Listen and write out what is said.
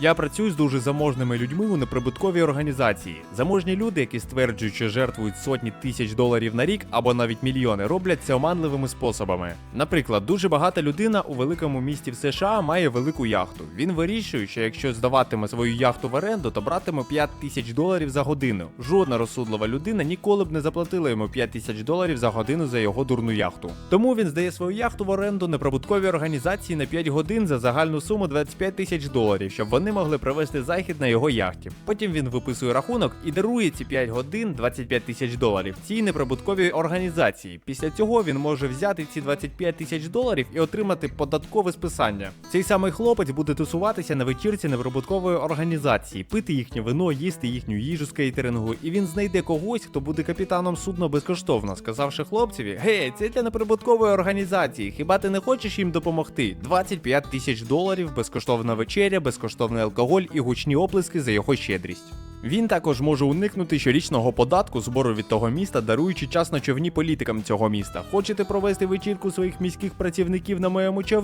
Я працюю з дуже заможними людьми у неприбутковій організації. Заможні люди, які стверджують, що жертвують сотні тисяч доларів на рік або навіть мільйони, роблять це оманливими способами. Наприклад, дуже багата людина у великому місті в США має велику яхту. Він вирішує, що якщо здаватиме свою яхту в оренду, то братиме 5 тисяч доларів за годину. Жодна розсудлива людина ніколи б не заплатила йому 5 тисяч доларів за годину за його дурну яхту. Тому він здає свою яхту в оренду неприбутковій організації на 5 годин за загальну суму 25 тисяч доларів, щоб вони могли провести захід на його яхті. Потім він виписує рахунок і дарує ці 5 годин 25 тисяч доларів цій неприбутковій організації. Після цього він може взяти ці 25 тисяч доларів і отримати податкове списання. Цей самий хлопець буде тусуватися на вечірці неприбуткової організації, пити їхнє вино, їсти їхню їжу з кейтерингу, і він знайде когось, хто буде капітаном судна безкоштовно, сказавши хлопцеві: Гей, це для неприбуткової організації. Хіба ти не хочеш їм допомогти? 25 тисяч доларів, безкоштовна вечеря, безкоштовний алкоголь і гучні оплески за його щедрість. Він також може уникнути щорічного податку збору від того міста, даруючи час на човні політикам цього міста. Хочете провести вечірку своїх міських працівників на моєму човні?